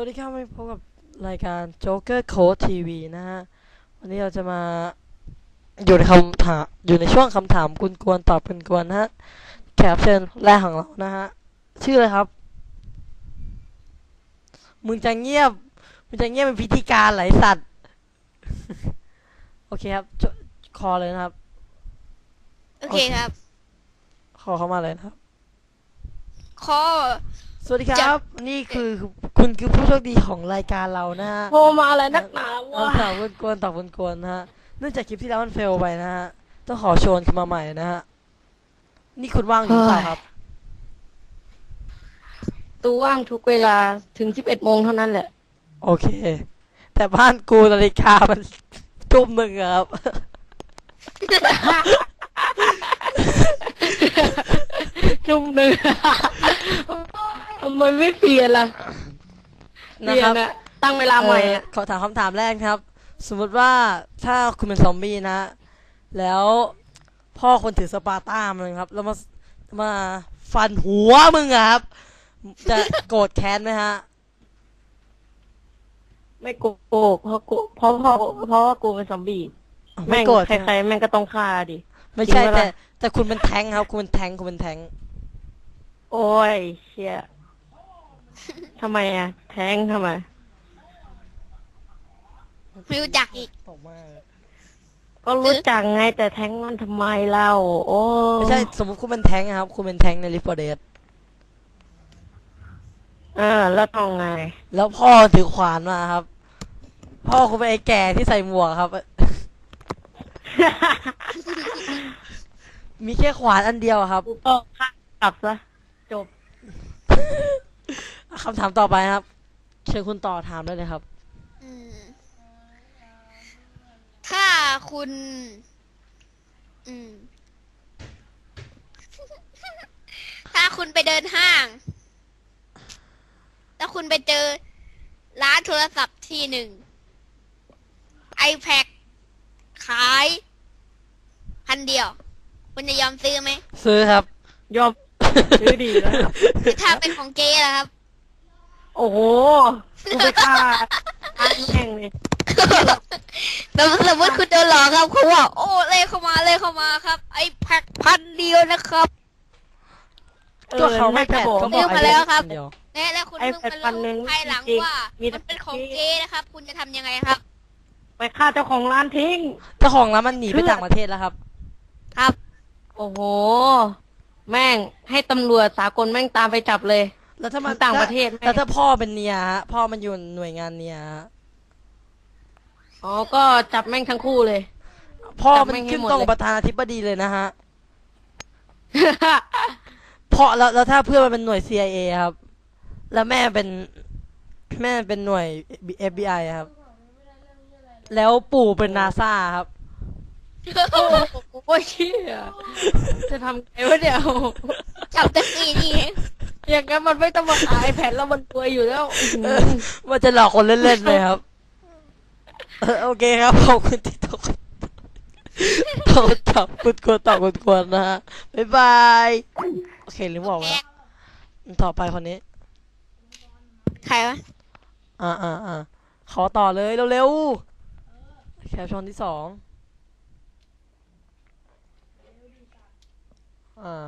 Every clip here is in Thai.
วัสดีครับมาพบกับรายการ Joker Code TV นะฮะ วันนี้เราจะมาอยู่ในคำถามอยู่ในช่วงคำถามกุนกวนๆตอบกุนกวนๆนะฮะ แขกรับเชิญแรกของเรานะฮะ ชื่ออะไรครับ มึงจะเงียบ มึงจะเงียบเป็นพิธีการไหลสัตว์ โอเคครับจคอเลยนะครับ โอเคครับ ขอเข้ามาเลยนะครับ ข้อสวัสดีคจะ รับ นี่คือคุณคือผู้โชคดีของรายการเรานะฮะโทรมาอะไรนักหนาวเอาะถามกวนๆตอบกวนๆนะฮะ เนื่องจากคลิปที่แล้วมันเฟลไปนะฮะ ต้องขอชวนขึ้นมาใหม่นะฮะ นี่คุณว่างอยู่หรือเปล่าครับตูว่างทุกเวลาถึงสิบเอ็ดโมงเท่านั้นแหละ โอเค แต่บ้านกูนาฬิกามัน ทุ่มหนึ่งอะครับ นุ่มหนึ่ง ทำไมไม่เปลี่ยนล่ะเปนะลี่ยครับนอะตั้งเวลาใหม่เอ่ออะขอถามคำถามแรกครับ สมมติว่าถ้าคุณเป็นซอมบี้นะ แล้วพ่อคนถือสปาร์ต้ามันครับ แล้วมามาฟันหัวมึงอะครับ จะโกรธแค้นไหมฮะ ไม่โกหกเพราะกูเพราะเพราะเพราะว่ากูเป็นซอมบี้ไม่แม่งโกรธใครๆแม่งก็ต้องฆ่าดิ ไม่ใช่จริงปะล่ะแต่แต่คุณเป็นแทงค์ครับ คุณเป็นแทงค์คุณเป็นแทงค์โอ้ยเชี่ย ทำไมอะแท้งทำไม ไม่รู้จักอีกตกมากก็รู้จักไงแต่แท้งมันทำไมเล่า โอ้ไม่ใช่สมมติคุณเป็นแทงค์อะครับ คุณเป็นแทงค์ในริฟอร์เดสเออ แล้วทำไง แล้วพ่อถือขวานมาครับ พ่อคุณเป็นไอ้แก่ที่ใส่หมวกครับ มีแค่ขวานอันเดียวอะครับ กูก็ฆ่ากลับซะจบ คำถามต่อไปครับ เชิญคุณต่อถามได้เลยครับ อืม ถ้าคุณ อืม ถ้าคุณไปเดินห้าง แล้วคุณไปเจอ ร้านโทรศัพท์ที่หนึ่ง iPad ขาย พันเดียว คุณจะยอมซื้อไหม ซื้อครับ ยอมซื้อดีแล้วครับ ถ้าเป็นของเจ๊ล่ะครับ โอ้โหกูไปฆ่าอันแม่งเลยแล้วสมมติคุณโดนหลอกครับเขาว่าโอ้เลยเข้ามาเลยเข้ามาครับ ไอ้แพ็คพันเดียวนะครับก็เขาไม่แปดออก็บซื้อกอมาแล้วครับไอ้เดียวและแล้วคุณไอ้เพิ่งแพ็คมาพันหนึ่งรู้ภายหลังจริงๆว่ามีแต่มันเป็นของที่เจ๊นะครับ คุณจะทำยังไงครับ ไปฆ่าเจ้าของร้านทิ้ง เจ้าของร้านมันหนีไปต่างประเทศแล้วครับ ครับ โอ้โห แม่งให้ตำรวจสากลแม่งตามไปจับเลย แล้วถ้ามันต่างประเทศไหม แล้วถ้าพ่อเป็นเนียฮะพ่อมันอยู่หน่วยงานเนียฮะอ๋อ ก็จับแม่งทั้งคู่เลย พ่อจับมันแม่งให้ขึ้นหมดตรงเลยประธานาธิบดีเลยนะฮะพ่อแล้วแล้วถ้าเพื่อนมันเป็นหน่วย CIA ครับ แล้วแม่เป็นแม่เป็นหน่วย FBI ครับ แล้วปู่เป็นนาซาครับ โอ้โหเชี่ยจะทำไงวะเนี่ยจับตะกี้นี่เองอย่างนั้นมันไม่ต้องมาขายแผ่นแล้วมันรวยอยู่แล้วอื้อหือว่าจะหลอกคนเล่นๆเลยครับเออโอเคครับขอบคุณที่ตกตกจับกุดกวนตอบกุดกวนนะฮะบ๊ายบายโอเคลืมบอกแขแล้วกต่อไปคนนี้ใครวะอ่าอ่าอ่าขอต่อเลยเร็วๆแคปชั่นที่สองอ่า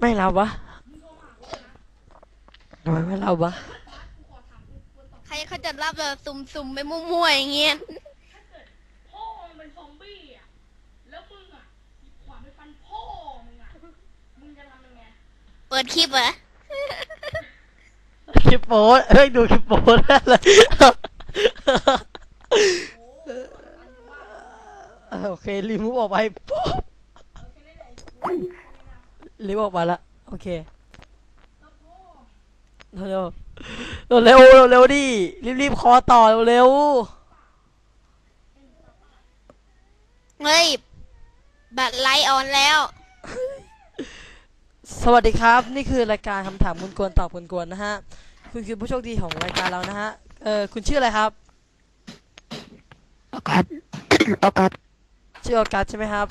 ไม่รับวะทำไมไม่รับวะใครเขาจะรับแบบสุ่มๆไปมั่วๆอย่างเงี้ยพ่อมึงเป็นซอมบี้อะ แล้วมึงอะหยิบขวานไปฟันพ่อมึงอะ มึงจะทำยังไง เปิดคลิปเหรอ คลิปโป๊เฮ้ยดูคลิปโป๊ได้เลยเออโอเครีมูฟออกไปปุ๊บ รีมูฟออกมาละโอเคเร็วๆเร็วๆเร็วๆดิรีบๆคอต่อเร็วเฮ้ยบัตรไลท์ออนแล้วๆสวัสดีครับ นี่คือรายการคำถามคุณกวนๆตอบคุณกวนๆนะฮะ คุณคือผู้โชคดีของรายการเรานะฮะ เออคุณชื่ออะไรครับออกัสออกัสชื่อออกัสใช่ไหมครับ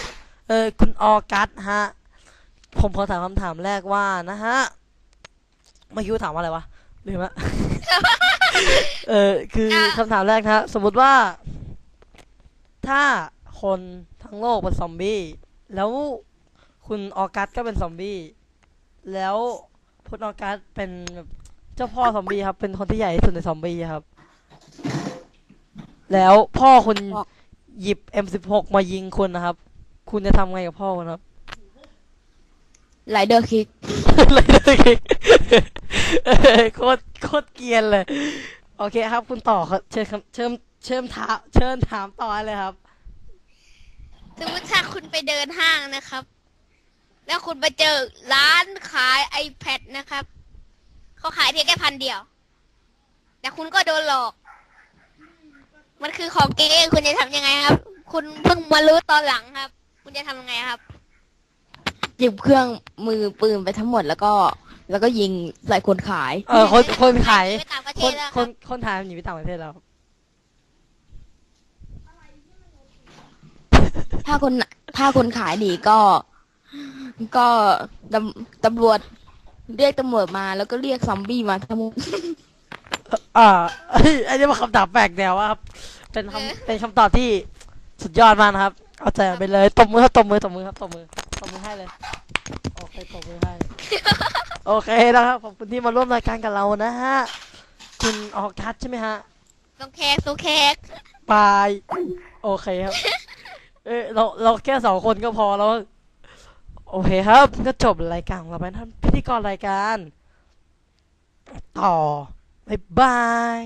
เออคุณออกัสฮะ ผมขอถามคำถามแรกว่านะฮะมื่อกี้กูถามว่าอะไรวะลืมละ เออคือคำถามแรกนะฮะสมมุติว่า ถ้าคนทั้งโลกเป็นซอมบี้ แล้วคุณออกัสก็เป็นซอมบี้ แล้วคุณออกัสเป็นแบบเจ้าพ่อซอมบี้ครับ เป็นคนที่ใหญ่ที่สุดในซอมบี้ครับ แล้วพ่อคุณหยิบ M16 มายิงคุณนะครับ คุณจะทำไงกับพ่อคุณครับ ไลเดอร์คิกอะไรเลยเออโคตรโคตรเกรียนเลย โอเคครับ คุณต่อครับเชิญครับเชิญเชิญถามเชิญถามต่อเลยครับ สมมติถ้าคุณไปเดินห้างนะครับ แล้วคุณไปเจอร้านขาย iPad นะครับ เขาขายเพียงแค่พันเดียว แต่คุณก็โดนหลอก มันคือของเก๊คุณจะทำยังไงครับ คุณเพิ่งมารู้ตอนหลังครับ คุณจะทำยังไงครับ หยิบเครื่องมือปืนไปทั้งหมดแล้วก็ แล้วก็ยิงใส่คนขาย เออคนคนขายไปต่างประเทคนศแล้วคครันบคนถ่ายมันหนีไปต่างประเทศแล้วครับถ้าคนถ้าคนขายหนีก็ ก็ตำตำรวจเรียกตำรวจมาแล้วก็เรียกซอมบี้มาทั้งหมดอ่าเอ้ยอันนี้เป็นคำตอบแปลกแนวอะครับ เป็นคำเป็นคำตอบที่สุดยอดมากนะครับ เอาใจไปเลย ตบมือครับ ตบมือ ตบมือครับ ตบมือ ตบมือให้เลย โอเคตบมือให้ โอเคนะครับ ขอบคุณที่มาร่วมรายการกับเรานะฮะ คุณออกัสใช่ไหมฮะตรงแคกตรงแคกบาย โอเคครับ เอ้ยเราเราแค่สองคนก็พอแล้ว โอเคครับ ก็จบรายการของเราไปท่านพิธีกรรายการ ต่อ บ๊ายบาย